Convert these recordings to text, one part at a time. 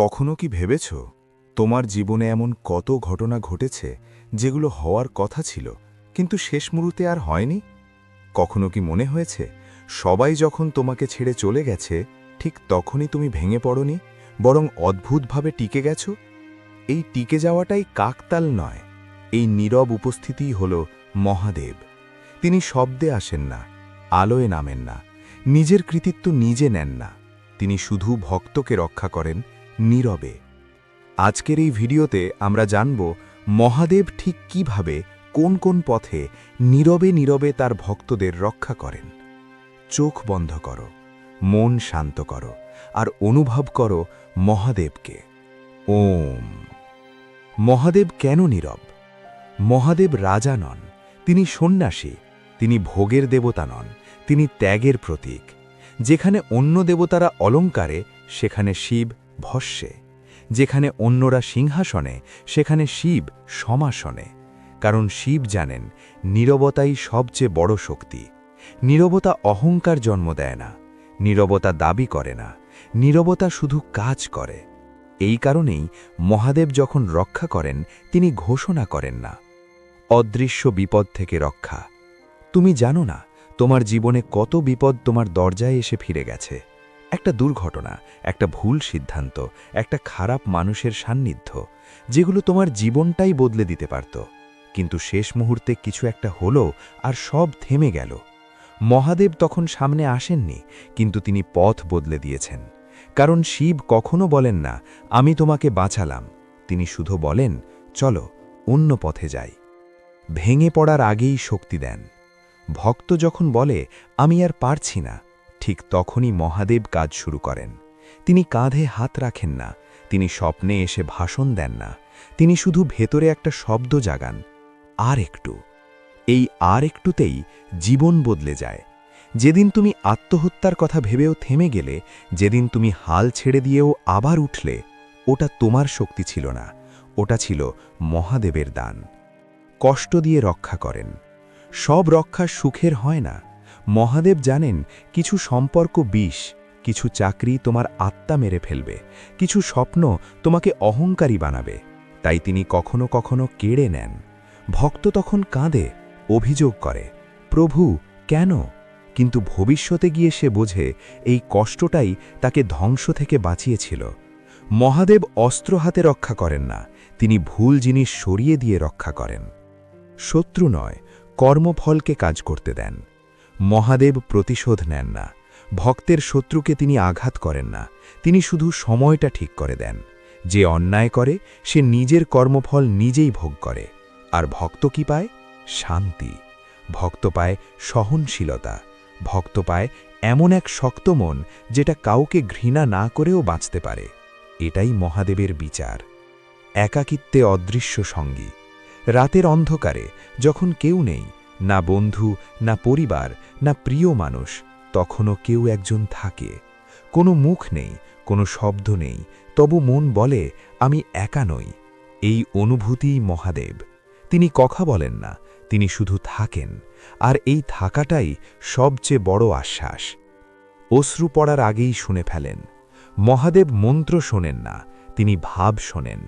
কখনো কি ভেবেছ, তোমার জীবনে এমন কত ঘটনা ঘটেছে যেগুলো হওয়ার কথা ছিল, কিন্তু শেষ মুহূর্তে আর হয়নি? কখনো কি মনে হয়েছে, সবাই যখন তোমাকে ছেড়ে চলে গেছে, ঠিক তখনই তুমি ভেঙে পড়নি, বরং অদ্ভুতভাবে টিকে গেছ? এই টিকে যাওয়াটাই কাকতাল নয়, এই নীরব উপস্থিতিই হল মহাদেব। তিনি শব্দে আসেন না, আলোয় নামেন না, নিজের কৃতিত্ব নিজে নেন না, তিনি শুধু ভক্তকে রক্ষা করেন নীরবে। আজকের এই ভিডিওতে আমরা জানব মহাদেব ঠিক কীভাবে, কোন কোন পথে নীরবে নীরবে তার ভক্তদের রক্ষা করেন। চোখ বন্ধ করো, মন শান্ত করো, আর অনুভব করো মহাদেবকে। ওম। মহাদেব কেন নীরব? মহাদেব রাজা নন, তিনি সন্ন্যাসী, তিনি ভোগের দেবতা নন, তিনি ত্যাগের প্রতীক। যেখানে অন্য দেবতারা অলঙ্কারে, সেখানে শিব ভস্যে, যেখানে অন্যরা সিংহাসনে, সেখানে শিব সমাসনে। কারণ শিব জানেন, নীরবতাই সবচেয়ে বড় শক্তি। নীরবতা অহংকার জন্ম দেয় না, নীরবতা দাবি করে না, নীরবতা শুধু কাজ করে। এই কারণেই মহাদেব যখন রক্ষা করেন, তিনি ঘোষণা করেন না, অদৃশ্য বিপদ থেকে রক্ষা। তুমি জানো না, তোমার জীবনে কত বিপদ তোমার দরজায় এসে ফিরে গেছে। একটা দুর্ঘটনা, একটা ভুল সিদ্ধান্ত, একটা খারাপ মানুষের সান্নিধ্য, যেগুলো তোমার জীবনটাই বদলে দিতে পারত। কিন্তু শেষ মুহূর্তে কিছু একটা হলো আর সব থেমে গেল। মহাদেব তখন সামনে আসেননি, কিন্তু তিনি পথ বদলে দিয়েছেন। কারণ শিব কখনো বলেন না, আমি তোমাকে বাঁচালাম। তিনি শুধু বলেন, চলো, অন্য পথে যাই। ভেঙে পড়ার আগেই শক্তি দেন। ভক্ত যখন বলে, আমি আর পারছি না ঠিক তখনই মহাদেব কাজ শুরু করেন। তিনি কাঁধে হাত রাখেন না, তিনি স্বপ্নে এসে ভাষণ দেন না, তিনি শুধু ভেতরে একটা শব্দ জাগান আর একটু এই আর একটুতেই জীবন বদলে যায়। যেদিন তুমি আত্মহত্যার কথা ভেবেও থেমে গেলে, যেদিন তুমি হাল ছেড়ে দিয়েও আবার উঠলে, ওটা তোমার শক্তি ছিল না, ওটা ছিল মহাদেবের দান। কষ্ট দিয়ে রক্ষা করেন। সব রক্ষা সুখের হয় না। মহাদেব জানেন কিছু সম্পর্ক বিষ, কিছু চাকরি তোমার আত্মা মেরে ফেলবে, কিছু স্বপ্ন তোমাকে অহংকারী বানাবে, তাই তিনি কখনো কখনো কেড়ে নেন। ভক্ত তখন কাঁদে, অভিযোগ করে, প্রভু, কেন? কিন্তু ভবিষ্যতে গিয়ে সে বোঝে, এই কষ্টটাই তাকে ধ্বংস থেকে বাঁচিয়েছিল। মহাদেব অস্ত্র হাতে রক্ষা করেন না, তিনি ভুল জিনিস সরিয়ে দিয়ে রক্ষা করেন। শত্রু নয়, কর্মফলকে কাজ করতে দেন। মহাদেব প্রতিশোধ নেন না। ভক্তের শত্রুকে তিনি আঘাত করেন না। তিনি শুধু সময়টা ঠিক করে দেন। যে অন্যায় করে, সে নিজের কর্মফল নিজেই ভোগ করে। আর ভক্ত কি পায়? শান্তি। ভক্ত পায় সহনশীলতা। ভক্ত পায় এমন এক শক্ত মন যেটা কাউকে ঘৃণা না করেও বাঁচতে পারে। এটাই মহাদেবের বিচার। একাকিত্বে অদৃশ্য সঙ্গী। রাতের অন্ধকারে যখন কেউ নেই না বন্ধু, না পরিবার, না প্রিয় মানুষ, তখনও কেউ একজন থাকে। কোনো মুখ নেই, কোনো শব্দ নেই, তবু মন বলে, আমি একা নই। এই অনুভূতিই মহাদেব। তিনি কথা বলেন না, তিনি শুধু থাকেন, আর এই থাকাটাই সবচেয়ে বড় আশ্বাস। অশ্রু পড়ার আগেই শুনে ফেলেন। মহাদেব মন্ত্র শোনেন না, তিনি ভাব শোনেন।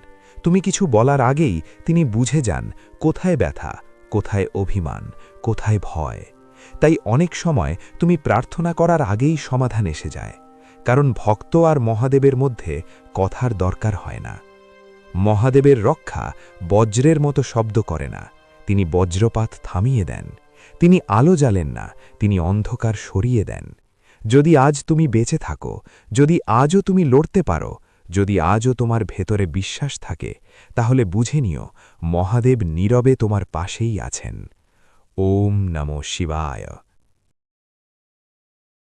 তুমি কিছু বলার আগেই তিনি বুঝে যান, কোথায় ব্যথা কোথায় অভিমান, কোথায় ভয়। তাই অনেক সময় তুমি প্রার্থনা করার আগেই সমাধান এসে যায়। কারণ ভক্ত আর মহাদেবের মধ্যে কথার দরকার হয় না। মহাদেবের রক্ষা বজ্রের মতো শব্দ করে না। তিনি বজ্রপাত থামিয়ে দেন। তিনি আলো জ্বালেন না, তিনি অন্ধকার সরিয়ে দেন। যদি আজ তুমি বেঁচে থাকো, যদি আজও তুমি লড়তে পারো যদি আজও তোমার ভেতরে বিশ্বাস থাকে, তাহলে বুঝে নিও, মহাদেব নীরবে তোমার পাশেই আছেন। ওম নমঃ শিবায়।